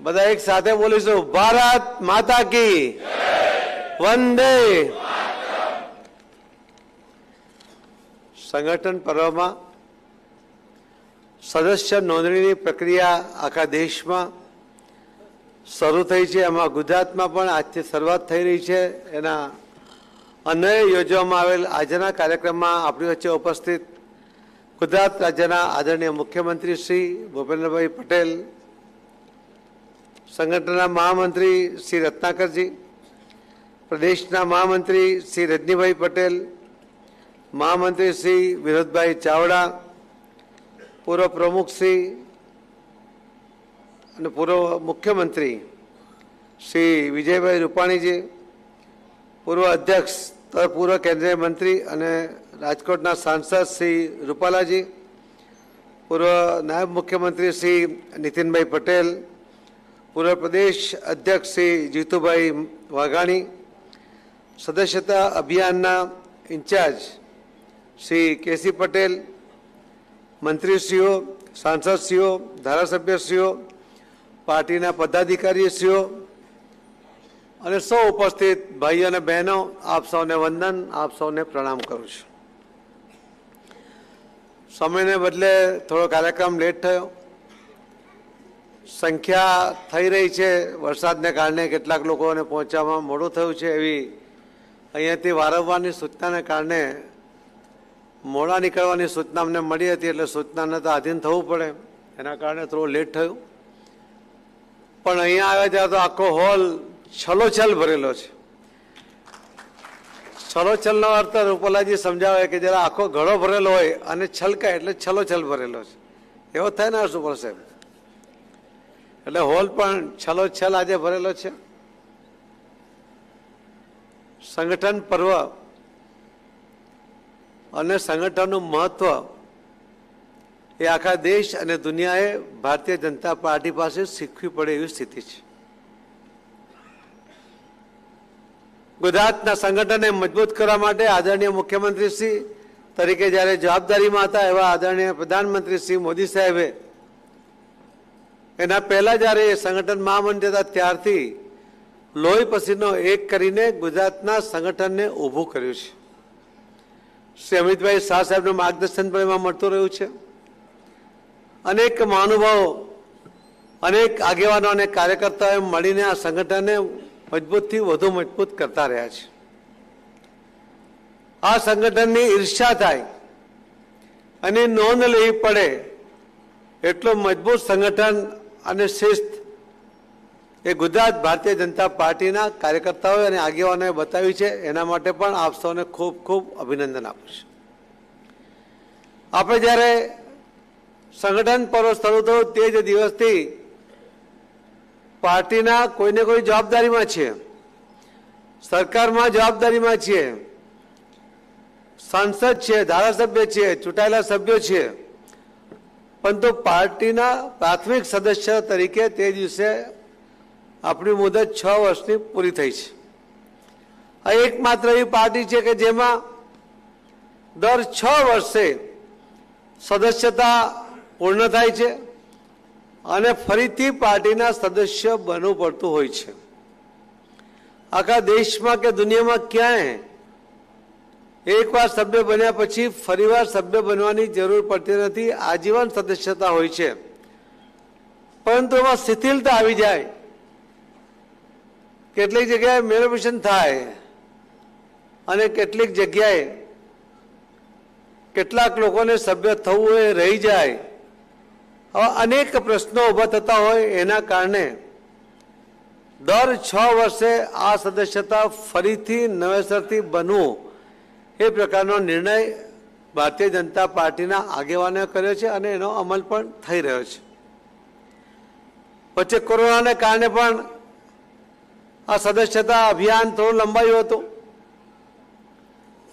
બધા એક સાથે બોલીશું. ભારત માતા કી વંદે. સંગઠન પર્વમાં સદસ્ય નોંધણીની પ્રક્રિયા આખા દેશમાં શરૂ થઈ છે. એમાં ગુજરાતમાં પણ આજથી શરૂઆત થઈ રહી છે. એના અન્વયે યોજવામાં આવેલ આજના કાર્યક્રમમાં આપણી વચ્ચે ઉપસ્થિત ગુજરાત રાજ્યના આદરણીય મુખ્યમંત્રી શ્રી ભૂપેન્દ્રભાઈ પટેલ સંગઠનના મહામંત્રી શ્રી રત્નાકરજી, પ્રદેશના મહામંત્રી શ્રી રજનીભાઈ પટેલ, મહામંત્રી શ્રી વિનોદભાઈ ચાવડા, પૂર્વ પ્રમુખ શ્રી અને પૂર્વ મુખ્યમંત્રી શ્રી વિજયભાઈ રૂપાણીજી, પૂર્વ અધ્યક્ષ પૂર્વ કેન્દ્રીય મંત્રી અને રાજકોટના સાંસદ શ્રી રૂપાલાજી, પૂર્વ નાયબ મુખ્યમંત્રી શ્રી નીતિનભાઈ પટેલ પૂર્વ પ્રદેશ અધ્યક્ષ શ્રી જીતુભાઈ વાઘાણી, સદસ્યતા અભિયાનના ઇન્ચાર્જ શ્રી કેસી પટેલ, મંત્રીશ્રીઓ, સાંસદશ્રીઓ, ધારાસભ્યશ્રીઓ, પાર્ટીના પદાધિકારીશ્રીઓ અને સૌ ઉપસ્થિત ભાઈઓ અને બહેનો, આપ સૌને વંદન, આપ સૌને પ્રણામ કરું છું. સમયને બદલે થોડો કાર્યક્રમ લેટ થયો. સંખ્યા થઈ રહી છે. વરસાદને કારણે કેટલાક લોકોને પહોંચવામાં મોડું થયું છે એવી અહીંયાથી વારંવારની સૂચનાને કારણે મોડા નીકળવાની સૂચના અમને મળી હતી એટલે સૂચનાને તો આધીન થવું પડે. એના કારણે થોડું લેટ થયું. પણ અહીંયા આવ્યા ત્યાં તો આખો હોલ છલોછલ ભરેલો છે. છલોછલનો અર્થ રૂપલાજી સમજાવે કે જરા આખો ઘડો ભરેલો હોય અને છલકાય એટલે છલોછલ ભરેલો છે. એવો થાય ને શું પડશે એટલે હોલ પણ છલોછલ આજે ભરેલો છે. સંગઠન પર્વ અને સંગઠનનું મહત્વ એ આખા દેશ અને દુનિયાએ ભારતીય જનતા પાર્ટી પાસે શીખવી પડે એવી સ્થિતિ છે. ગુજરાતના સંગઠનને મજબૂત કરવા માટે આદરણીય મુખ્યમંત્રી શ્રી તરીકે જ્યારે જવાબદારીમાં હતા એવા આદરણીય પ્રધાનમંત્રી શ્રી મોદી સાહેબે એના પહેલાં જ્યારે એ સંગઠન મહામંત્રી હતા ત્યારથી લોહી પસીનો એક કરીને ગુજરાતના સંગઠનને ઊભું કર્યું છે. શ્રી અમિતભાઈ શાહ સાહેબનું માર્ગદર્શન પણ એમાં મળતું રહ્યું છે. અનેક મહાનુભાવો, અનેક આગેવાનો અને કાર્યકર્તાઓએ મળીને આ સંગઠનને મજબૂતથી વધુ મજબૂત કરતા રહ્યા છે. આ સંગઠનની ઈર્ષા થાય અને નોંધ લેવી પડે એટલું મજબૂત સંગઠન અને શિસ્ત એ ગુજરાત ભારતીય જનતા પાર્ટીના કાર્યકર્તાઓ અને આગેવાનોએ બતાવી છે, એના માટે પણ આપ સૌને ખૂબ ખૂબ અભિનંદન આપું છું. આપણે જ્યારે સંગઠન પર્વ શરૂ થયું તે જ દિવસથી પાર્ટીના કોઈને કોઈ જવાબદારીમાં છીએ. સરકારમાં જવાબદારીમાં છીએ. સાંસદ છે ધારાસભ્ય છે ચૂંટાયેલા સભ્યો છે પરંતુ પાર્ટીના પ્રાથમિક સદસ્ય તરીકે તે દિવસે આપણી મુદત છ વર્ષની પૂરી થઈ છે. આ એકમાત્ર એવી પાર્ટી છે કે જેમાં દર છ વર્ષે સદસ્યતા પૂર્ણ થાય છે અને ફરીથી પાર્ટીના સદસ્ય બનવું પડતું હોય છે. આખા દેશમાં કે દુનિયામાં ક્યાંય એકવાર સભ્ય બન્યા પછી ફરીવાર સભ્ય બનવાની જરૂર પડતી નથી, આજીવન સદસ્યતા હોય છે. પરંતુ એમાં શિથિલતા આવી જાય. કેટલીક જગ્યાએ મેનિફેશન થાય અને કેટલીક જગ્યાએ કેટલાક લોકોને સભ્ય થવું એ રહી જાય. હવે અનેક પ્રશ્નો ઊભા થતા હોય એના કારણે દર છ વર્ષે આ સદસ્યતા ફરીથી નવેસરથી બનવું એ પ્રકારનો નિર્ણય ભારતીય જનતા પાર્ટીના આગેવાનોએ કર્યો છે અને એનો અમલ પણ થઈ રહ્યો છે. વચ્ચે કોરોનાને કારણે પણ આ સદસ્યતા અભિયાન થોડું લંબાયું હતું.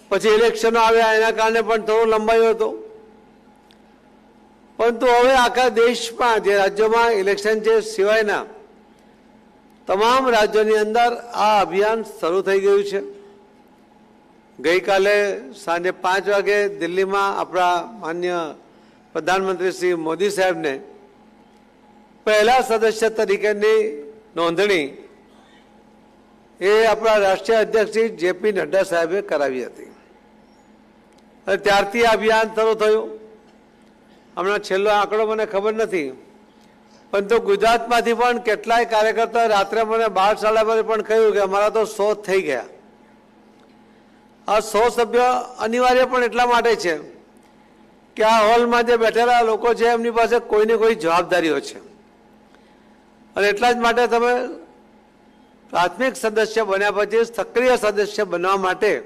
પછી ઇલેક્શનો આવ્યા, એના કારણે પણ થોડું લંબાયું હતું. પરંતુ હવે આખા દેશમાં જે રાજ્યોમાં ઇલેક્શન છે સિવાયના, તમામ રાજ્યોની અંદર આ અભિયાન શરૂ થઈ ગયું છે. ગઈકાલે સાંજે પાંચ વાગે દિલ્હીમાં આપણા માન્ય પ્રધાનમંત્રી શ્રી મોદી સાહેબને પહેલા સદસ્ય તરીકેની નોંધણી એ આપણા રાષ્ટ્રીય અધ્યક્ષ શ્રી જેપી નડ્ડા સાહેબે કરાવી હતી. અને ત્યારથી અભિયાન શરૂ થયું. હમણાં છેલ્લો આંકડો મને ખબર નથી. પરંતુ ગુજરાતમાંથી પણ કેટલાય કાર્યકર્તાઓ રાત્રે મને બારે પણ કહ્યું કે અમારા તો સો થઈ ગયા. આ સો સભ્ય અનિવાર્ય પણ એટલા માટે છે કે આ હોલમાં જે બેઠેલા લોકો છે, એમની પાસે કોઈને કોઈ જવાબદારીઓ છે. અને એટલા જ માટે તમે પ્રાથમિક સદસ્ય બન્યા પછી સક્રિય સદસ્ય બનવા માટે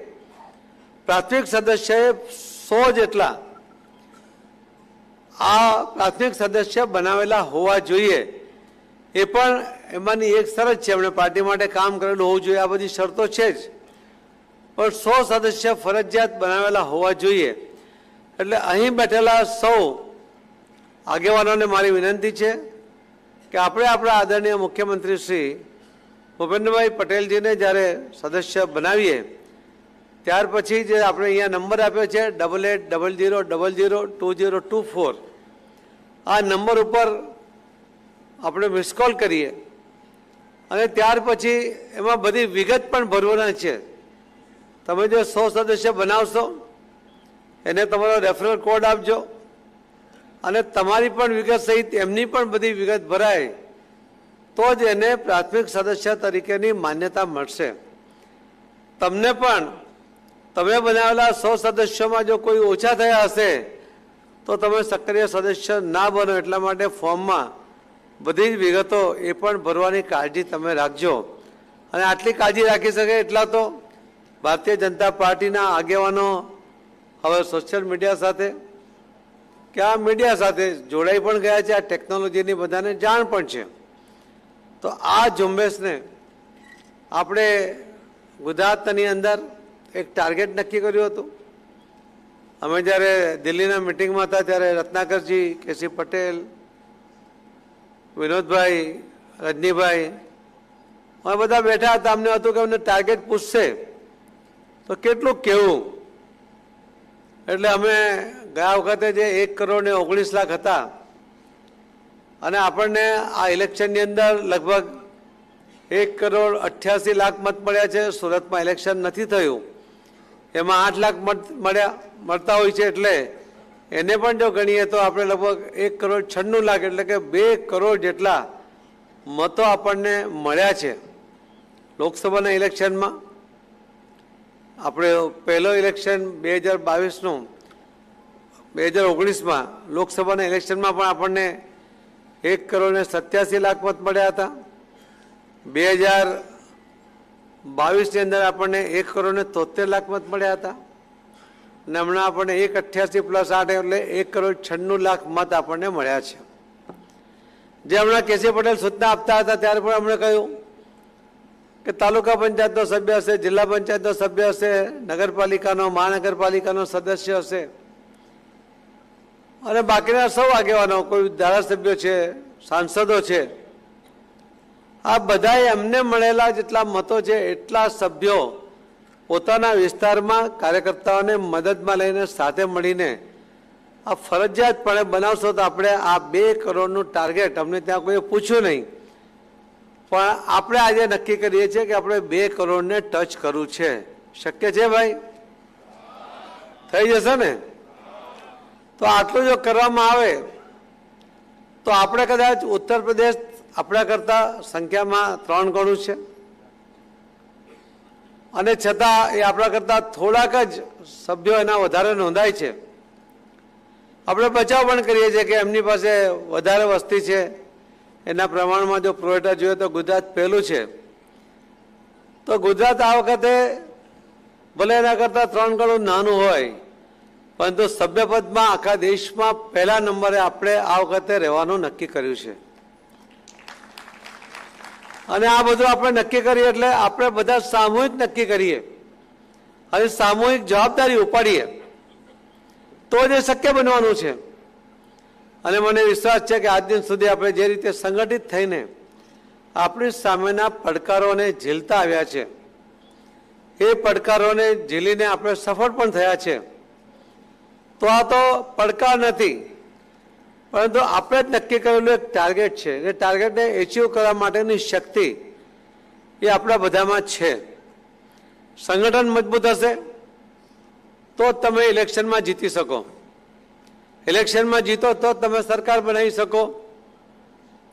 પ્રાથમિક સદસ્યએ સો જેટલા આ પ્રાથમિક સદસ્ય બનાવેલા હોવા જોઈએ. એ પણ એમાંની એક શરત છે, એમણે પાર્ટી માટે કામ કરેલું હોવું જોઈએ, આ બધી શરતો છે જ. પણ સો સદસ્ય ફરજિયાત બનાવેલા હોવા જોઈએ. એટલે અહીં બેઠેલા સૌ આગેવાનોને મારી વિનંતી છે કે આપણે આપણા આદરણીય મુખ્યમંત્રી શ્રી ભૂપેન્દ્રભાઈ પટેલજીને જ્યારે સદસ્ય બનાવીએ, ત્યાર પછી જે આપણે અહીંયા નંબર આપ્યો છે double eight double zero double zero two zero two four આ નંબર ઉપર આપણે મિસ કોલ કરીએ. અને ત્યાર પછી એમાં બધી વિગત પણ ભરવાના છે. તમે જે સો સદસ્ય બનાવશો, એને તમારો રેફરલ કોડ આપજો. અને તમારી પણ વિગત સહિત એમની પણ બધી વિગત ભરાય, તો જ એને પ્રાથમિક સદસ્ય તરીકેની માન્યતા મળશે. તમને પણ, તમે બનાવેલા સો સદસ્યોમાં જો કોઈ ઓછા થયા હશે, તો તમે સક્રિય સદસ્ય ના બનો એટલા માટે ફોર્મમાં બધી જ વિગતો એ પણ ભરવાની કાળજી તમે રાખજો. અને આટલી કાળજી રાખી શકે એટલા તો ભારતીય જનતા પાર્ટીના આગેવાનો હવે સોશિયલ મીડિયા સાથે, કે આ મીડિયા સાથે જોડાઈ પણ ગયા છે, આ ટેકનોલોજીની બધાને જાણ પણ છે. તો આ ઝુંબેશને આપણે ગુજરાતની અંદર એક ટાર્ગેટ નક્કી કર્યું હતું. અમે જ્યારે દિલ્હીના મિટિંગમાં હતા, ત્યારે રત્નાકરજી, કેસી પટેલ, વિનોદભાઈ, રજનીભાઈ, અમે બધા બેઠા હતા, અમને હતું કે અમને ટાર્ગેટ પૂછશે. તો કેટલું કેવું? એટલે અમે ગયા વખતે જે એક કરોડ ને ઓગણીસ લાખ હતા, અને આપણને આ ઇલેક્શનની અંદર લગભગ એક કરોડ અઠ્યાસી લાખ મત મળ્યા છે. સુરતમાં ઇલેક્શન નથી થયું. એમાં આઠ લાખ મત મળ્યા, મળતા હોય છે એટલે એને પણ જો ગણીએ તો આપણે લગભગ એક કરોડ છન્નું લાખ, એટલે કે બે કરોડ જેટલા મતો આપણને મળ્યા છે. લોકસભાના ઇલેક્શનમાં આપણે પહેલો ઇલેક્શન બે હજાર બાવીસનું, બે હજાર ઓગણીસમાં લોકસભાના ઇલેક્શનમાં પણ આપણને એક કરોડ ને સત્યાસી લાખ મત મળ્યા હતા. બે હજાર બાવીસની અંદર આપણને એક કરોડ ને તોતેર લાખ મત મળ્યા હતા. અને હમણાં આપણને એક અઠ્યાસી પ્લસ આઠ એટલે એક કરોડ છન્નું લાખ મત આપણને મળ્યા છે. જે હમણાં કેસી પટેલ સૂચના આપતા હતા, ત્યારે પણ અમને કહ્યું કે તાલુકા પંચાયતનો સભ્ય હશે, જિલ્લા પંચાયતનો સભ્ય હશે, નગરપાલિકાનો, મહાનગરપાલિકાનો સદસ્ય હશે. અને બાકીના સૌ આગેવાનો, કોઈ ધારાસભ્યો છે, સાંસદો છે, આ બધા એમને મળેલા જેટલા મતો છે, એટલા સભ્યો પોતાના વિસ્તારમાં કાર્યકર્તાઓને મદદમાં લઈને સાથે મળીને આ ફરજિયાતપણે બનાવશો તો આપણે આ બે કરોડનું ટાર્ગેટ અમને ત્યાં કોઈ પૂછ્યું નહીં. પણ આપણે આજે નક્કી કરીએ છીએ કે આપણે બે કરોડને ટચ કરવું છે. શક્ય છે ભાઈ? થઈ જશે ને? તો આટલું જો કરવામાં આવે, તો આપણે કદાચ ઉત્તર પ્રદેશ આપણા કરતાં સંખ્યામાં ત્રણ ગણું છે. અને છતાં એ આપણા કરતાં થોડાક જ સભ્યો એના વધારે નોંધાય છે. આપણે બચાવ પણ કરીએ છીએ કે એમની પાસે વધારે વસ્તી છે. એના પ્રમાણમાં જો પ્રોએટા જોઈએ તો ગુજરાત પહેલું છે. તો ગુજરાત આ વખતે ભલે એના કરતાં ત્રણ ગણું નાનું હોય પરંતુ સભ્યપદમાં આખા દેશમાં પહેલા નંબરે આપણે આ વખતે રહેવાનું નક્કી કર્યું છે. અને આ બધું આપણે નક્કી કરીએ એટલે આપણે બધા સામૂહિક નક્કી કરીએ. અને સામૂહિક જવાબદારી ઉપાડીએ. તો જ એ શક્ય બનવાનું છે. અને મને વિશ્વાસ છે કે આજ દિન સુધી આપણે જે રીતે સંગઠિત થઈને આપણી સામેના પડકારોને ઝીલતા આવ્યા છે, એ પડકારોને ઝીલીને આપણે સફળ પણ થયા છે. તો આ તો પડકાર નથી, પરંતુ આપણે જ નક્કી કરેલું એક ટાર્ગેટ છે. એ ટાર્ગેટને એચીવ કરવા માટેની શક્તિ એ આપણા બધામાં છે. સંગઠન મજબૂત હશે તો તમે ઇલેક્શનમાં જીતી શકો. ઇલેક્શનમાં જીતો તો તમે સરકાર બનાવી શકો.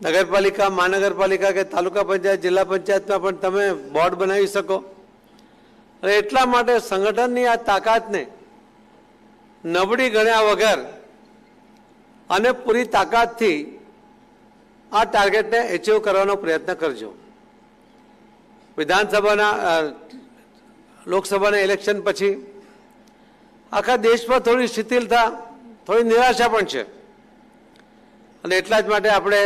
નગરપાલિકા, મહાનગરપાલિકા કે તાલુકા પંચાયત, જિલ્લા પંચાયતમાં પણ તમે બોર્ડ બનાવી શકો. અને એટલા માટે સંગઠનની આ તાકાતને નબળી ગણ્યા વગર અને પૂરી તાકાતથી આ ટાર્ગેટને એચીવ કરવાનો પ્રયત્ન કરજો. વિધાનસભાના લોકસભાના ઇલેક્શન પછી આખા દેશમાં થોડી શિથિલતા થોડી નિરાશા પણ છે. અને એટલા જ માટે આપણે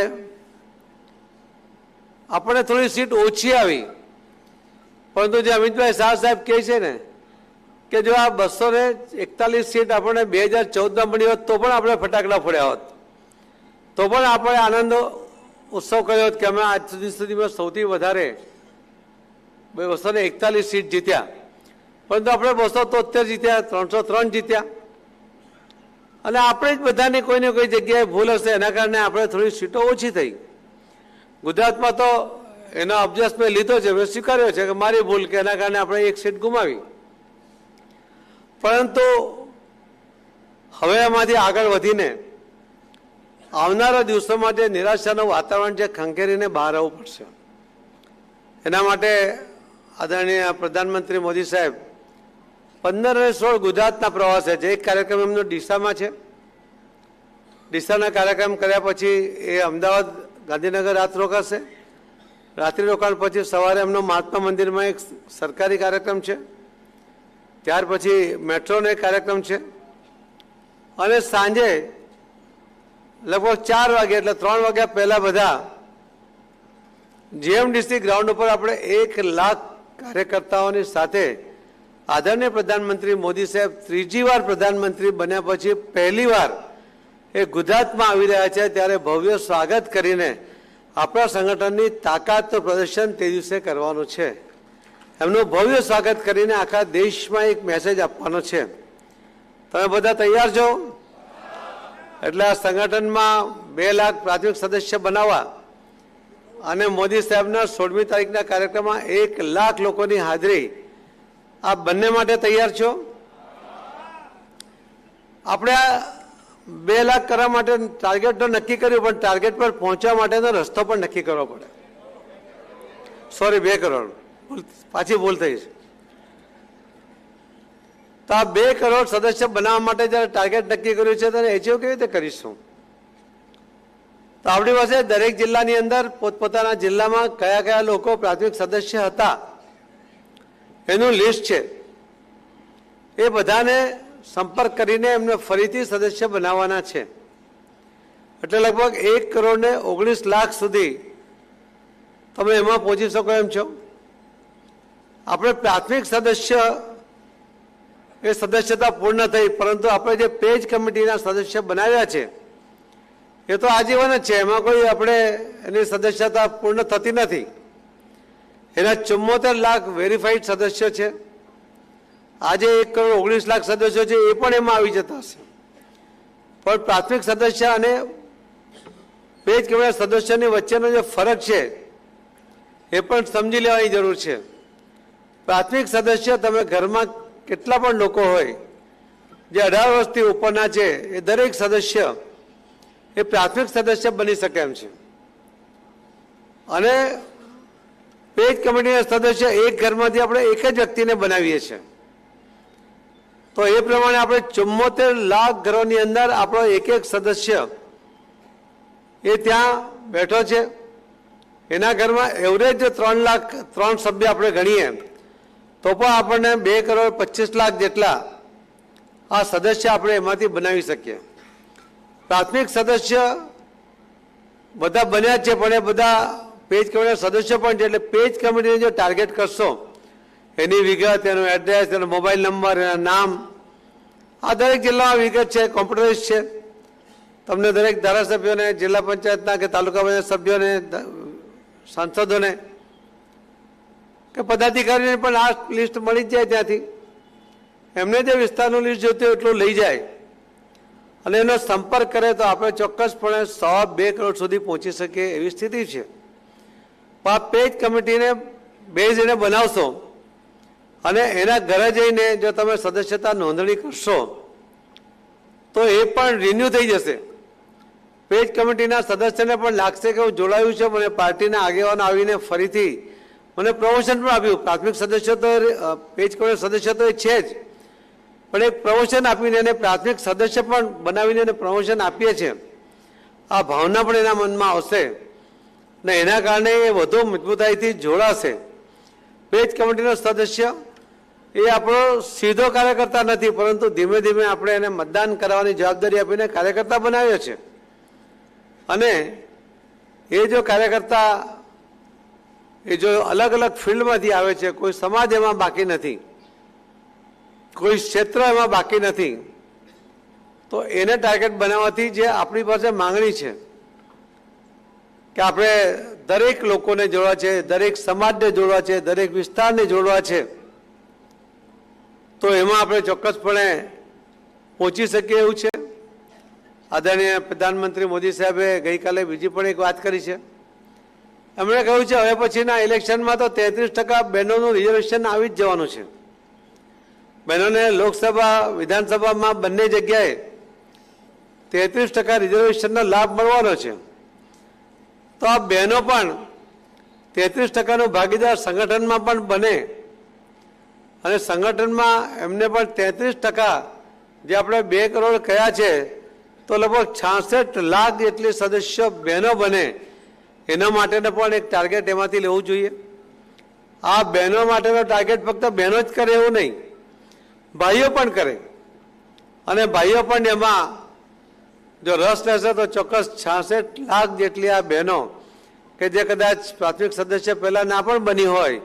આપણે થોડી સીટ ઓછી આવી. પરંતુ જે અમિતભાઈ શાહ સાહેબ કહે છે ને, કે જો આ બસો ને એકતાલીસ સીટ આપણને બે હજાર ચૌદમાં મળી હોત, તો પણ આપણે ફટાકડા ફોડ્યા હોત. તો પણ આપણે આનંદ ઉત્સવ કર્યો હોત કે અમે આજ સુધી સુધીમાં સૌથી વધારે બસો ને એકતાલીસ સીટ જીત્યા. પરંતુ આપણે બસો તોતેર જીત્યા, ત્રણસો ત્રણ જીત્યા. અને આપણે જ બધાની કોઈને કોઈ જગ્યાએ ભૂલ હશે, એના કારણે આપણે થોડી સીટો ઓછી થઈ. ગુજરાતમાં તો એનો અભ્યાસ મેં લીધો છે, મેં સ્વીકાર્યો છે કે મારી ભૂલ કે એના કારણે આપણે એક સીટ ગુમાવી. પરંતુ હવે એમાંથી આગળ વધીને આવનારા દિવસોમાં જે નિરાશાનું વાતાવરણ છે ખંખેરીને બહાર આવવું પડશે. એના માટે આદરણીય પ્રધાનમંત્રી મોદી સાહેબ પંદર અને સોળ ગુજરાતના પ્રવાસે છે. એક કાર્યક્રમ એમનો ડીસામાં છે. ડીસાના કાર્યક્રમ કર્યા પછી એ અમદાવાદ ગાંધીનગર રાત રોકાશે. રાત્રિ રોકાણ પછી સવારે એમનો મહાત્મા મંદિરમાં એક સરકારી કાર્યક્રમ છે. ત્યાર પછી મેટ્રોનો એક કાર્યક્રમ છે. અને સાંજે લગભગ ચાર વાગે એટલે ત્રણ વાગ્યા પહેલા બધા જીએમડીસી ગ્રાઉન્ડ ઉપર આપણે એક લાખ કાર્યકર્તાઓની સાથે આદરણીય પ્રધાનમંત્રી મોદી સાહેબ, ત્રીજી વાર પ્રધાનમંત્રી બન્યા પછી પહેલી વાર એ ગુજરાતમાં આવી રહ્યા છે, ત્યારે ભવ્ય સ્વાગત કરીને આપણા સંગઠનની તાકાતનું પ્રદર્શન તે દિવસે કરવાનું છે. એમનું ભવ્ય સ્વાગત કરીને આખા દેશમાં એક મેસેજ આપવાનો છે. તમે બધા તૈયાર છો? એટલે આ સંગઠનમાં બે લાખ પ્રાથમિક સદસ્ય બનાવવા અને મોદી સાહેબના સોળમી તારીખના કાર્યક્રમમાં એક લાખ લોકોની હાજરી આ બંને માટે તૈયાર છો? આપણે બે લાખ કરવા માટે ટાર્ગેટ તો નક્કી કર્યું, પણ ટાર્ગેટ પર પહોંચવા માટેનો રસ્તો પણ નક્કી કરવો પડે. સોરી બે કરોડ. પાછી ભૂલ થઈ છે. તો આ બે કરોડ સદસ્ય બનાવવા માટે જ્યારે ટાર્ગેટ નક્કી કર્યું છે, ત્યારે એચીવ કેવી રીતે કરીશું? તો આપણી પાસે દરેક જિલ્લાની અંદર પોતપોતાના જિલ્લામાં કયા કયા લોકો પ્રાથમિક સદસ્ય હતા? એનું લિસ્ટ છે. એ બધાને સંપર્ક કરીને એમને ફરીથી સદસ્ય બનાવવાના છે. એટલે લગભગ એક કરોડ ને ઓગણીસ લાખ સુધી તમે એમાં પહોંચી શકો એમ છો. આપણે પ્રાથમિક સદસ્ય, એ સદસ્યતા પૂર્ણ થઈ, પરંતુ આપણે જે પેજ કમિટીના સદસ્ય બનાવ્યા છે, એ તો આજીવન જ છે. એમાં કોઈ આપણે એની સદસ્યતા પૂર્ણ થતી નથી. એના ચુમ્મોતેર લાખ વેરીફાઈડ સદસ્યો છે. આજે એક કરોડ ઓગણીસ લાખ સદસ્યો છે, એ પણ એમાં આવી જતા હશે. પણ પ્રાથમિક સદસ્ય અને પેજ કમિટીના સદસ્યની વચ્ચેનો જે ફરક છે, એ પણ સમજી લેવાની જરૂર છે. પ્રાથમિક સદસ્ય તમે ઘરમાં કેટલા પણ લોકો હોય, જે અઢાર વર્ષથી ઉપરના છે, એ દરેક સદસ્ય, એ પ્રાથમિક સદસ્ય બની શકે એમ છે. અને પેજ કમિટીના સદસ્ય એક ઘરમાંથી આપણે એક જ વ્યક્તિને બનાવીએ છીએ. તો એ પ્રમાણે આપણે ચુમ્મોતેર લાખ ઘરોની અંદર આપણો એક એક સદસ્ય એ ત્યાં બેઠો છે. એના ઘરમાં એવરેજ ત્રણ લાખ, ત્રણ સભ્ય આપણે ગણીએ. તો પણ આપણને બે કરોડ પચીસ લાખ જેટલા આ સદસ્ય આપણે એમાંથી બનાવી શકીએ. પ્રાથમિક સદસ્ય બધા બન્યા છે, પણ એ બધા પેજ કમિટીના સદસ્ય પણ છે, એટલે પેજ કમિટીને જો ટાર્ગેટ કરશો, એની વિગત, એનું એડ્રેસ એનો મોબાઈલ નંબર એના નામ, આ દરેક જિલ્લામાં વિગત છે કોમ્પ્યુટરાઇઝ છે. તમને દરેક ધારાસભ્યોને, જિલ્લા પંચાયતના કે તાલુકા પંચાયત સભ્યોને સાંસદોને, કે પદાધિકારીને પણ આ લિસ્ટ મળી જ જાય ત્યાંથી. એમને જે વિસ્તારનું લિસ્ટ જોતી એટલું લઈ જાય. અને એનો સંપર્ક કરે તો આપણે ચોક્કસપણે સો બે કરોડ સુધી પહોંચી શકીએ એવી સ્થિતિ છે. પેજ કમિટીને બેઝ એને બનાવશો અને એના ઘરે જઈને જો તમે સદસ્યતા નોંધણી કરશો, તો એ પણ રિન્યુ થઈ જશે. પેજ કમિટીના સદસ્યને પણ લાગશે કે હું જોડાયું છે, મને પાર્ટીના આગેવાનો આવીને ફરીથી મને પ્રમોશન પણ આપ્યું. પ્રાથમિક સદસ્ય તો પેજ કમિટી સદસ્ય તો એ છે જ. પણ એક પ્રમોશન આપીને એને પ્રાથમિક સદસ્ય પણ બનાવીને એને પ્રમોશન આપીએ છીએ. આ ભાવના પણ એના મનમાં આવશે. ને એના કારણે એ વધુ મજબૂતાઈથી જોડાશે. પેજ કમિટીનો સદસ્ય એ આપણો સીધો કાર્યકર્તા નથી, પરંતુ ધીમે ધીમે આપણે એને મતદાન કરાવવાની જવાબદારી આપીને કાર્યકર્તા બનાવ્યો છે. અને એ જો કાર્યકર્તા એ જો અલગ અલગ ફિલ્ડમાંથી આવે છે, કોઈ સમાજ એમાં બાકી નથી, કોઈ ક્ષેત્ર એમાં બાકી નથી, તો એને ટાર્ગેટ બનાવવાથી જે આપણી પાસે માંગણી છે કે આપણે દરેક લોકોને જોડવા છે, દરેક સમાજને જોડવા છે, દરેક વિસ્તારને જોડવા છે, તો એમાં આપણે ચોક્કસપણે પહોંચી શકીએ એવું છે. આદરણીય પ્રધાનમંત્રી મોદી સાહેબે ગઈકાલે બીજી પણ એક વાત કરી છે. એમણે કહ્યું છે, હવે પછીના ઇલેક્શનમાં તો તેત્રીસ ટકા બહેનોનું રિઝર્વેશન આવી જ જવાનું છે. બહેનોને લોકસભા, વિધાનસભામાં બંને જગ્યાએ તેત્રીસ ટકા રિઝર્વેશનનો લાભ મળવાનો છે. તો આ બહેનો પણ તેત્રીસ ટકાનો ભાગીદાર સંગઠનમાં પણ બને. અને સંગઠનમાં એમને પણ તેત્રીસ ટકા જે આપણે બે કરોડ કયા છે, તો લગભગ છાસઠ લાખ જેટલી સદસ્ય બહેનો બને. એના માટેનો પણ એક ટાર્ગેટ એમાંથી લેવું જોઈએ. આ બહેનો માટેનો ટાર્ગેટ ફક્ત બહેનો જ કરે એવું નહીં. ભાઈઓ પણ કરે. અને ભાઈઓ પણ એમાં જો રસ લેશે તો ચોક્કસ છાસઠ લાખ જેટલી આ બહેનો, કે જે કદાચ પ્રાથમિક સદસ્ય પહેલાં ના પણ બની હોય,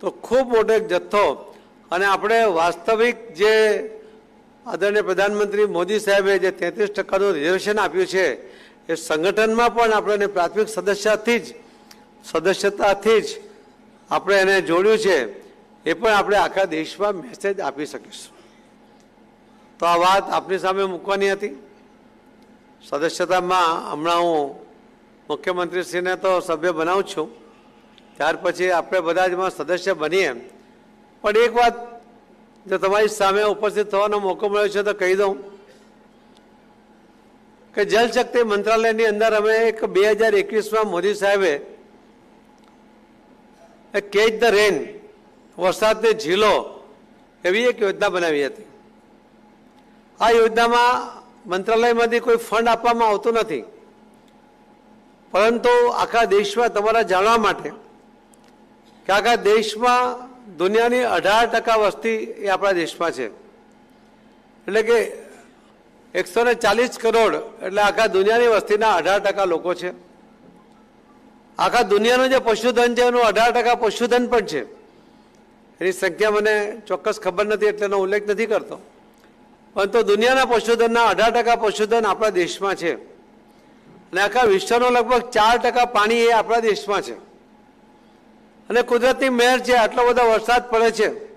તો ખૂબ મોટો એક જથ્થો. અને આપણે વાસ્તવિક જે આદરણીય પ્રધાનમંત્રી મોદી સાહેબે જે તેત્રીસ ટકાનું રિઝર્વેશન આપ્યું છે, એ સંગઠનમાં પણ આપણે પ્રાથમિક સદસ્યથી જ, સદસ્યતાથી જ આપણે એને જોડ્યું છે, એ પણ આપણે આખા દેશમાં મેસેજ આપી શકીશું. તો આ વાત આપની સામે મૂકવાની હતી. સદસ્યતામાં હમણાં હું મુખ્યમંત્રીશ્રીને તો સભ્ય બનાવું છું. ત્યાર પછી આપણે બધા જ સદસ્ય બનીએ. પણ એક વાત જો તમારી સામે ઉપસ્થિત થવાનો મોકો મળ્યો છે તો કહી દઉં કે જલશક્તિ મંત્રાલયની અંદર અમે એક બે હજાર એકવીસમાં મોદી સાહેબે કેચ ધ રેન, વરસાદને ઝીલો એવી એક યોજના બનાવી હતી. આ યોજનામાં મંત્રાલયમાંથી કોઈ ફંડ આપવામાં આવતું નથી. પરંતુ આખા દેશમાં તમારા જાણવા માટે કે આખા દેશમાં દુનિયાની અઢાર ટકા વસ્તી એ આપણા દેશમાં છે. એટલે કે એકસો ને ચાલીસ કરોડ એટલે આખા દુનિયાની વસ્તીના અઢાર ટકા લોકો છે. આખા દુનિયાનું જે પશુધન છે એનું અઢાર ટકા પશુધન પણ છે. એની સંખ્યા મને ચોક્કસ ખબર નથી એટલે એનો ઉલ્લેખ નથી કરતો. પરંતુ દુનિયાના પશુધનના અઢાર ટકા પશુધન આપણા દેશમાં છે. અને આખા વિશ્વનો લગભગ ચાર ટકા પાણી એ આપણા દેશમાં છે. અને કુદરતની મહેર છે, આટલો બધો વરસાદ પડે છે.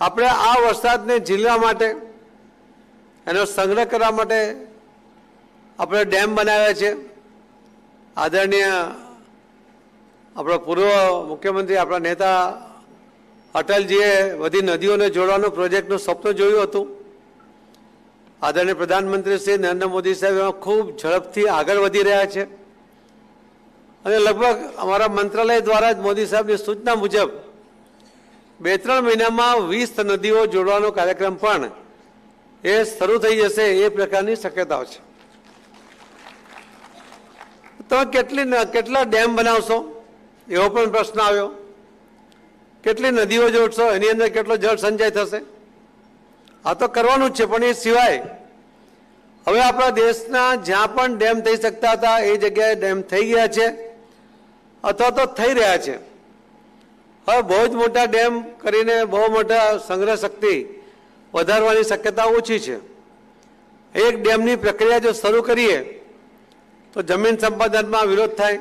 આપણે આ વરસાદને ઝીલવા માટે, એનો સંગ્રહ કરવા માટે આપણે ડેમ બનાવ્યા છે. આદરણીય આપણો પૂર્વ મુખ્યમંત્રી, આપણા નેતા અટલજીએ બધી નદીઓને જોડવાનો પ્રોજેક્ટનું સ્વપ્ન જોયું હતું. આદરણીય પ્રધાનમંત્રી શ્રી નરેન્દ્ર મોદી સાહેબ એમાં ખૂબ ઝડપથી આગળ વધી રહ્યા છે. અને લગભગ અમારા મંત્રાલય દ્વારા જ મોદી સાહેબની સૂચના મુજબ બે ત્રણ મહિનામાં વીસ નદીઓ જોડવાનો કાર્યક્રમ પણ એ શરૂ થઈ જશે એ પ્રકારની શક્યતાઓ છે. તમે કેટલી કેટલા ડેમ બનાવશો? એવો પણ પ્રશ્ન આવ્યો. કેટલી નદીઓ જોડશો એની અંદર કેટલો જળ સંચય થશે? આ તો કરવાનું જ છે, પણ એ સિવાય હવે આપણા દેશના જ્યાં પણ ડેમ થઈ શકતા હતા, એ જગ્યાએ ડેમ થઈ ગયા છે, અથવા તો થઈ રહ્યા છે. હવે બહુ જ મોટા ડેમ કરીને બહુ મોટા સંગ્રહ શક્તિ વધારવાની શક્યતા ઓછી છે. એક ડેમની પ્રક્રિયા જો શરૂ કરીએ, તો જમીન સંપાદનમાં વિરોધ થાય.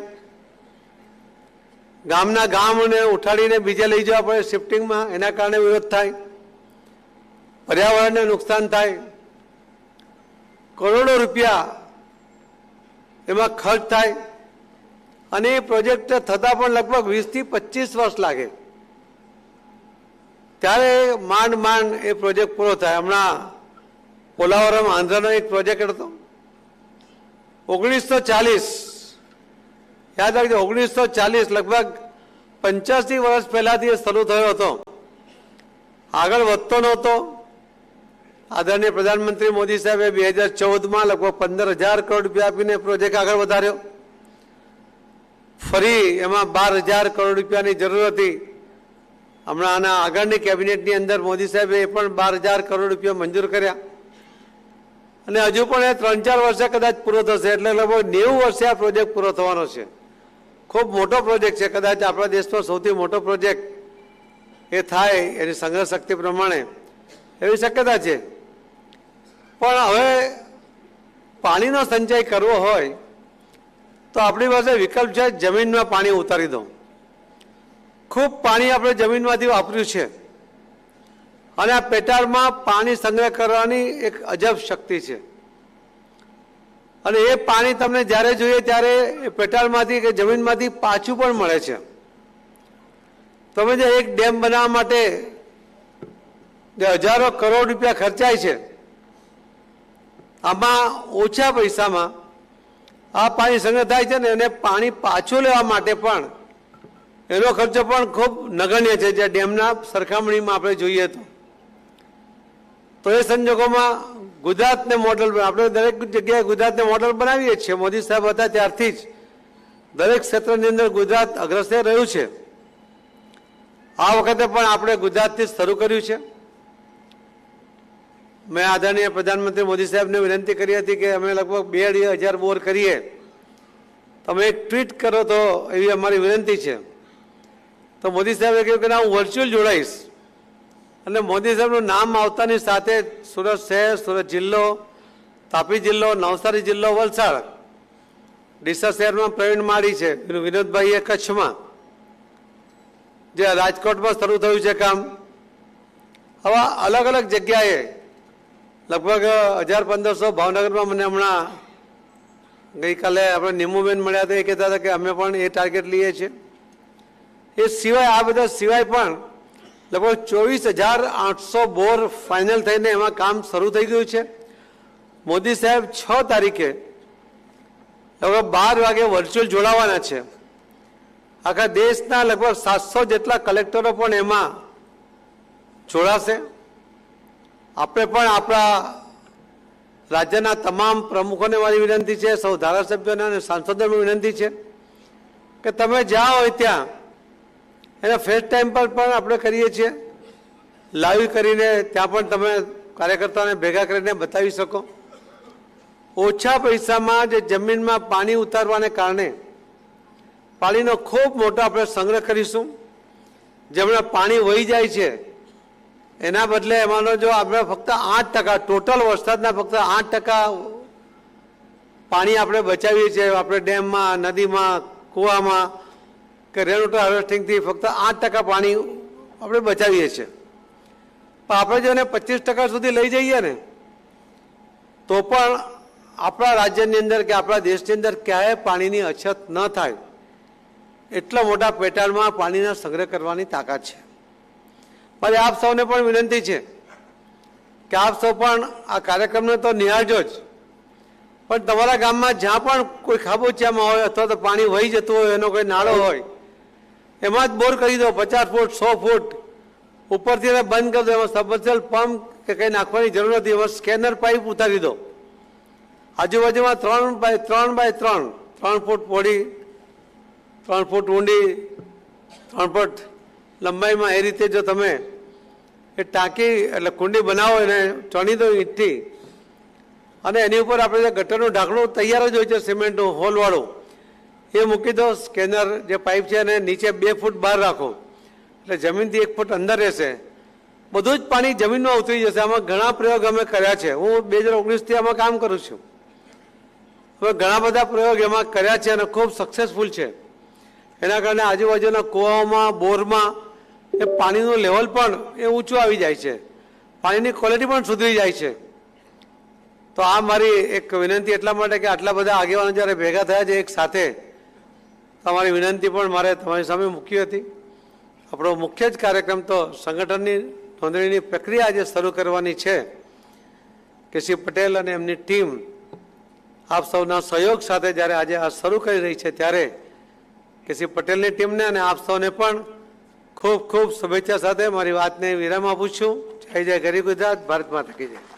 ગામના ગામને ઉઠાડીને બીજે લઈ જવા પડે શિફ્ટિંગમાં એના કારણે વિરોધ થાય, પર્યાવરણને નુકસાન થાય. કરોડો રૂપિયા એમાં ખર્ચ થાય અને એ પ્રોજેક્ટ થતાં પણ લગભગ વીસથી પચીસ વર્ષ લાગે. ત્યારે માંડ માંડ એ પ્રોજેક્ટ પૂરો થાય. હમણાં પોલાવરમ આંધ્રનો એક પ્રોજેક્ટ હતો. ઓગણીસો ચાલીસ યાદ રાખજો, ઓગણીસો ચાલીસ લગભગ પંચ્યાસી વર્ષ પહેલાથી એ શરૂ થયો હતો. આગળ વધતો નહોતો. આદરણીય પ્રધાનમંત્રી મોદી સાહેબે બે હજાર ચૌદમાં લગભગ પંદર હજાર કરોડ રૂપિયા આપીને પ્રોજેક્ટ આગળ વધાર્યો. ફરી એમાં બાર હજાર કરોડ રૂપિયાની જરૂર હતી. હમણાં આના આગળની કેબિનેટની અંદર મોદી સાહેબે એ પણ બાર હજાર કરોડ રૂપિયા મંજૂર કર્યા. અને હજુ પણ એ ત્રણ ચાર વર્ષે કદાચ પૂરો થશે, એટલે લગભગ નેવું વર્ષે આ પ્રોજેક્ટ પૂરો થવાનો છે. ખૂબ મોટો પ્રોજેક્ટ છે. કદાચ આપણા દેશનો સૌથી મોટો પ્રોજેક્ટ એ થાય એની સંગ્રહ શક્તિ પ્રમાણે એવી શક્યતા છે. પણ હવે પાણીનો સંચય કરવો હોય તો આપણી પાસે વિકલ્પ છે જમીનમાં પાણી ઉતારી દો. ખૂબ પાણી આપણે જમીનમાંથી વાપર્યું છે. અને આ પેટાળમાં પાણી સંગ્રહ કરવાની એક અજબ શક્તિ છે. અને એ પાણી તમને જ્યારે જોઈએ ત્યારે પેટાળમાંથી કે જમીનમાંથી પાછું પણ મળે છે. તમે જે એક ડેમ બનાવવા માટે જે હજારો કરોડ રૂપિયા ખર્ચાય છે, આમાં ઓછા પૈસામાં આ પાણી સંગ્રહ થાય છે ને એને પાણી પાછું લેવા માટે પણ એનો ખર્ચો પણ ખૂબ નગણ્ય છે જે ડેમના સરખામણીમાં આપણે જોઈએ તો. તો એ સંજોગોમાં ગુજરાતને મોડલ આપણે દરેક જગ્યાએ ગુજરાતને મોડલ બનાવીએ છીએ. મોદી સાહેબ હતા ત્યારથી જ. દરેક ક્ષેત્રની અંદર ગુજરાત અગ્રસર રહ્યું છે. આ વખતે પણ આપણે ગુજરાતથી જ શરૂ કર્યું છે. મેં આદરણીય પ્રધાનમંત્રી મોદી સાહેબને વિનંતી કરી હતી કે અમે લગભગ બે અઢી હજાર બોર કરીએ. તમે એક ટ્વીટ કરો તો એવી અમારી વિનંતી છે. તો મોદી સાહેબે કહ્યું કે ના, હું વર્ચ્યુઅલ જોડાઈશ. અને મોદી સાહેબનું નામ આવતાની સાથે સુરત શહેર, સુરત જિલ્લો, તાપી જિલ્લો, નવસારી જિલ્લો, વલસાડ, ડીસા શહેરમાં પ્રવીણ માળી છે. વિનોદભાઈ એ કચ્છમાં જે રાજકોટમાં શરૂ થયું છે કામ, આવા અલગ અલગ જગ્યાએ લગભગ હજાર પંદરસો ભાવનગરમાં મને હમણાં ગઈકાલે આપણે નિમુબેન મળ્યા હતા. એ કહેતા હતા કે અમે પણ એ ટાર્ગેટ લઈએ છીએ. એ સિવાય આ બધા સિવાય પણ લગભગ ચોવીસ હજાર આઠસો બોર ફાઇનલ થઈને એમાં કામ શરૂ થઈ ગયું છે. મોદી સાહેબ છ તારીખે લગભગ બાર વાગે વર્ચ્યુઅલ જોડાવાના છે. આખા દેશના લગભગ સાતસો જેટલા કલેક્ટરો પણ એમાં જોડાશે. આપણે પણ આપણા રાજ્યના તમામ પ્રમુખોને મારી વિનંતી છે, સૌ ધારાસભ્યોને અને સાંસદોને વિનંતી છે કે તમે જ્યાં હોય ત્યાં એના ફેસ ટાઈમ પર પણ આપણે કરીએ છીએ. લાઈવ કરીને ત્યાં પણ તમે કાર્યકર્તાઓને ભેગા કરીને બતાવી શકો. ઓછા પૈસામાં જે જમીનમાં પાણી ઉતારવાને કારણે પાણીનો ખૂબ મોટો આપણે સંગ્રહ કરીશું. જેમણે પાણી વહી જાય છે, એના બદલે એમાંનો જો આપણે ફક્ત આઠ ટકા ટોટલ વરસાદના ફક્ત આઠ ટકા પાણી આપણે બચાવીએ છીએ. આપણે ડેમમાં, નદીમાં, કૂવામાં કે રેન વોટર હાર્વેસ્ટિંગથી ફક્ત આઠ ટકા પાણી આપણે બચાવીએ છીએ. પણ આપણે જો એને પચીસ ટકા સુધી લઈ જઈએ ને, તો પણ આપણા રાજ્યની અંદર કે આપણા દેશની અંદર ક્યાંય પાણીની અછત ન થાય. એટલા મોટા પેટાળમાં પાણીના સંગ્રહ કરવાની તાકાત છે. મારે આપ સૌને પણ વિનંતી છે કે આપ સૌ પણ આ કાર્યક્રમને તો નિહાળજો જ. પણ તમારા ગામમાં જ્યાં પણ કોઈ ખાબોચિયામાં હોય અથવા તો પાણી વહી જતું હોય, એનો કોઈ નાળો હોય એમાં જ બોર કરી દો, પચાસ ફૂટ, સો ફૂટ. ઉપરથી એને બંધ કરી દો, એમાં સબમર્સલ પંપ કે કંઈ નાખવાની જરૂર નથી. એમાં સ્કેનર પાઇપ ઉતારી દો. આજુબાજુમાં ત્રણ બાય ત્રણ બાય ત્રણ ત્રણ ફૂટ પોડી, ત્રણ ફૂટ ઊંડી, ત્રણ ફૂટ લંબાઈમાં એ રીતે જો તમે એ ટાંકી એટલે કુંડી બનાવો એને ચણી દો ઈંટથી. અને એની ઉપર આપણે ગટરનું ઢાંકણું તૈયાર જ હોય છે, સિમેન્ટનું, હોલવાળું. એ મૂકી દો, સ્કેનર જે પાઇપ છે એને નીચે બે ફૂટ બહાર રાખો. એટલે જમીનથી એક ફૂટ અંદર રહેશે. બધું જ પાણી જમીનમાં ઉતરી જશે. આમાં ઘણા પ્રયોગ અમે કર્યા છે. હું બે હજાર ઓગણીસથી આમાં કામ કરું છું. હવે ઘણા બધા પ્રયોગ એમાં કર્યા છે અને ખૂબ સક્સેસફુલ છે. એના કારણે આજુબાજુના કૂવાઓમાં, બોરમાં એ પાણીનું લેવલ પણ એ ઊંચું આવી જાય છે. પાણીની ક્વોલિટી પણ સુધરી જાય છે. તો આ મારી એક વિનંતી એટલા માટે કે આટલા બધા આગેવાનો જ્યારે ભેગા થયા છે એક સાથે તમારી વિનંતી પણ મારે તમારી સામે મૂકી હતી. આપણો મુખ્ય જ કાર્યક્રમ તો સંગઠનની નોંધણીની પ્રક્રિયા આજે શરૂ કરવાની છે કે શ્રી પટેલ અને એમની ટીમ આપ સૌના સહયોગ સાથે જ્યારે આજે આ શરૂ કરી રહી છે ત્યારે કે શ્રી પટેલની ટીમને અને આપ સૌને પણ ખૂબ ખૂબ શુભેચ્છા સાથે મારી વાતને વિરામ આપું છું. જય જય ગરી ગુજરાત ભારતમાં થકી જય.